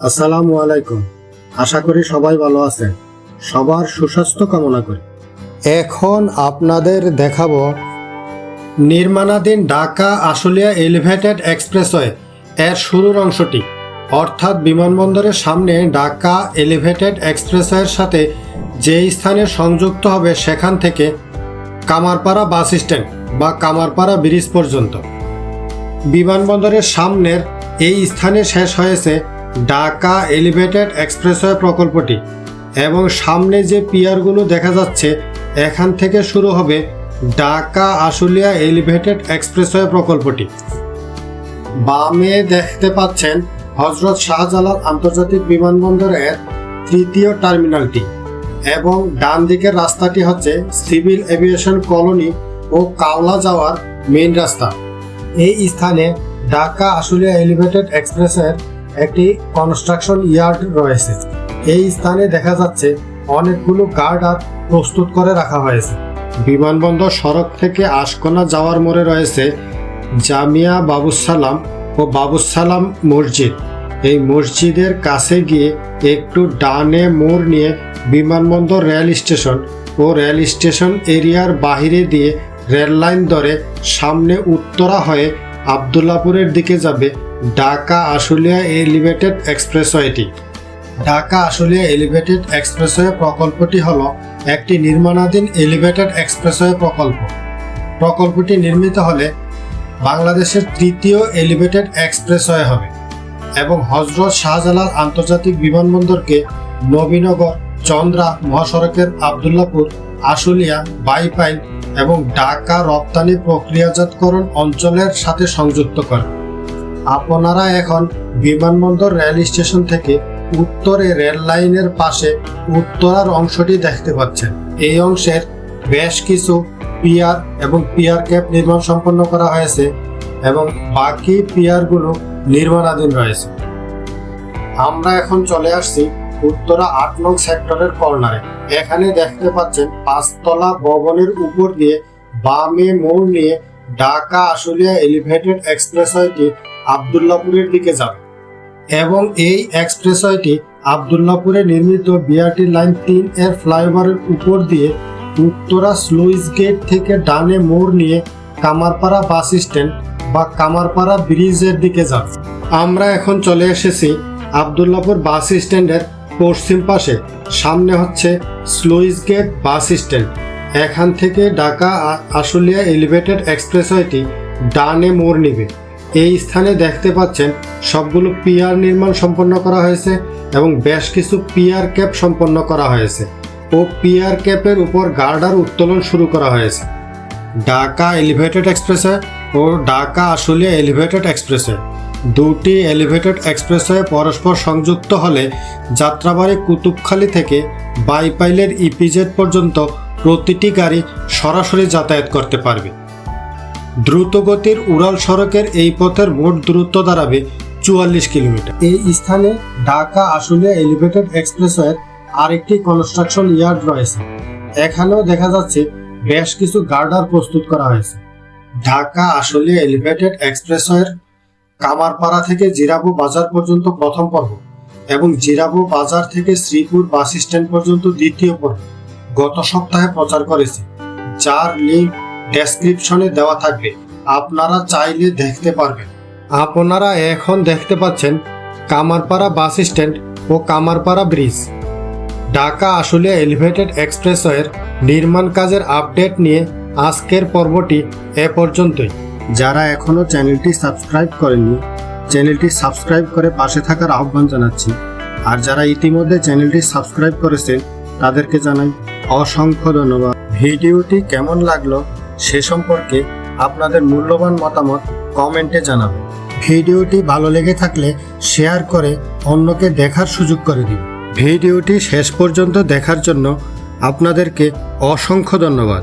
আসসালামু আলাইকুম। আশা করি সবাই ভালো আছেন। সবার সুস্বাস্থ্য কামনা করি। এখন আপনাদের দেখাবো নির্মাণাধীন ঢাকা আশুলিয়া এলিভেটেড এক্সপ্রেসওয়ে এর শুরুর অংশটি। অর্থাৎ বিমানবন্দরের সামনে ঢাকা এলিভেটেড এক্সপ্রেসওয়ের সাথে যে স্থানে সংযুক্ত হবে সেখান থেকে কামারপাড়া বাস স্ট্যান্ড বা কামারপাড়া ব্রিজ পর্যন্ত। বিমানবন্দরের সামনের এই স্থানে শেষ হয়েছে ঢাকা এলিভেটেড এক্সপ্রেসওয়ে প্রকল্পটি এবং সামনে যে পিয়ারগুলো দেখা যাচ্ছে, এখান থেকে শুরু হবে ঢাকা আশুলিয়া এলিভেটেড এক্সপ্রেসওয়ে প্রকল্পটি। বামে দেখতে পাচ্ছেন হজরত শাহজালাল আন্তর্জাতিক বিমানবন্দরের তৃতীয় টার্মিনালটি এবং ডান দিকের রাস্তাটি হচ্ছে সিভিল এভিয়েশন কলোনি ও কাওলা যাওয়ার মেইন রাস্তা। এই স্থানে ঢাকা আশুলিয়া এলিভেটেড এক্সপ্রেসের একটি কনস্ট্রাকশন ইয়ার্ড রয়েছে। এই স্থানে দেখা যাচ্ছে অনেকগুলো গার্ড আর প্রস্তুত করে রাখা হয়েছে। বিমানবন্দর সড়ক থেকে আশকোনা যাওয়ার মোড়ে রয়েছে জামিয়া বাবুসালাম ও বাবুসালাম মসজিদ। এই মসজিদের কাছে গিয়ে একটু ডানে মোড় নিয়ে বিমানবন্দর রেল স্টেশন ও রেল স্টেশন এরিয়ার বাহিরে দিয়ে রেল লাইন ধরে সামনে উত্তরা হয়ে আবদুল্লাপুরের দিকে যাবে ঢাকা আশুলিয়া এলিভেটেড এক্সপ্রেসওয়েটি। ঢাকা আশুলিয়া এলিভেটেড এক্সপ্রেসওয়ে প্রকল্পটি হল একটি নির্মাণাধীন এলিভেটেড এক্সপ্রেসওয়ে প্রকল্প। প্রকল্পটি নির্মিত হলে বাংলাদেশের তৃতীয় এলিভেটেড এক্সপ্রেসওয়ে হবে এবং হজরত শাহজালাল আন্তর্জাতিক বিমানবন্দরকে নবীনগর, চন্দ্রা, মহাসড়কের আবদুল্লাপুর, আশুলিয়া বাইপাইন এবং ঢাকা রপ্তানি প্রক্রিয়াজাতকরণ অঞ্চলের সাথে সংযুক্ত করে। আপনারা এখন বিমানবন্দর রেল স্টেশন থেকে উত্তরে রেল লাইনের পাশে উত্তরার অংশটি দেখতে পাচ্ছেন। এই অংশের বেশ কিছু পিয়ার এবং পিয়ার ক্যাপ নির্মাণ সম্পন্ন করা হয়েছে এবং বাকি পিয়ারগুলো নির্মাণাধীন রয়েছে। আমরা এখন চলে আসছি উত্তরা আট নং সেক্টরের কর্নারে। এখানে দেখতে পাচ্ছেন, পাঁচতলা ভবনের উপর দিয়ে বামে মোড় নিয়ে ঢাকা আশুলিয়া এলিভেটেড এক্সপ্রেসওয়েটি আবদুল্লাপুরের দিকে যাবে। এবং এই এক্সপ্রেসওয়েটি আবদুল্লাপুরে নির্মিত বিআরটি লাইন তিন এর ফ্লাইওভারের উপর দিয়ে উত্তরা স্লুইস গেট থেকে ডানে মোড় নিয়ে কামারপাড়া বাস স্ট্যান্ড বা কামারপাড়া ব্রিজের দিকে যাবে। আমরা এখন চলে এসেছি আবদুল্লাপুর বাস স্ট্যান্ডের পশ্চিম পাশে। সামনে হচ্ছে স্লুইস গেট বাস স্ট্যান্ড। এখান থেকে ঢাকা আশুলিয়া এলিভেটেড এক্সপ্রেসওয়েটি ডানে মোড় নিবে। এই স্থানে দেখতে পাচ্ছেন সবগুলো পিয়ার নির্মাণ সম্পন্ন করা হয়েছে এবং বেশ কিছু পিয়ার ক্যাপ সম্পন্ন করা হয়েছে ও পিয়ার ক্যাপের উপর গার্ডার উত্তোলন শুরু করা হয়েছে। ঢাকা এলিভেটেড এক্সপ্রেসওয়ে ও ঢাকা আশুলিয়া এলিভেটেড এক্সপ্রেসওয়ে দুটি এলিভেটেড এক্সপ্রেসওয়ে পরস্পর সংযুক্ত হলে যাত্রাবাড়ি কুতুবখালী থেকে বাইপাইলের ইপিজেড পর্যন্ত প্রতিটি গাড়ি সরাসরি যাতায়াত করতে পারবে। দ্রুতগতির উড়াল সড়কের এই পথের মোট দূরত্ব দাঁড়াবে চুয়াল্লিশ কিলোমিটার। এই স্থানে ঢাকা আশুলিয়া এলিভেটেড এক্সপ্রেসওয়ের আরেকটি কনস্ট্রাকশন ইয়ার্ড রয়েছে। এখানেও দেখা যাচ্ছে বেশ কিছু গার্ডার প্রস্তুত করা হয়েছে। ঢাকা আশুলিয়া এলিভেটেড এক্সপ্রেসওয়ের কামারপাড়া থেকে জিরাবো বাজার পর্যন্ত প্রথম পর্ব এবং জিরাবো বাজার থেকে শ্রীপুর বাস স্ট্যান্ড পর্যন্ত দ্বিতীয় পর্ব গত সপ্তাহে প্রচার করেছে, যার লিঙ্ক ডেসক্রিপশনে দেওয়া থাকবে। আপনারা চাইলে দেখতে পারবেন। আপনারা এখন দেখতে পাচ্ছেন কামারপাড়া বাস স্ট্যান্ড ও কামারপাড়া ব্রিজ। ঢাকা আশুলিয়া এলিভেটেড এক্সপ্রেসওয়ের নির্মাণ কাজের আপডেট নিয়ে আজকের পর্বটি এ পর্যন্তই। যারা এখনও চ্যানেলটি সাবস্ক্রাইব করেননি, চ্যানেলটি সাবস্ক্রাইব করে পাশে থাকার আহ্বান জানাচ্ছি। আর যারা ইতিমধ্যে চ্যানেলটি সাবস্ক্রাইব করেছেন, তাদেরকে জানাই অসংখ্য ধন্যবাদ। ভিডিওটি কেমন লাগল সে সম্পর্কে আপনাদের মূল্যবান মতামত কমেন্টে জানাবেন। ভিডিওটি ভালো লেগে থাকলে শেয়ার করে অন্যকে দেখার সুযোগ করে দিন। ভিডিওটি শেষ পর্যন্ত দেখার জন্য আপনাদেরকে অসংখ্য ধন্যবাদ।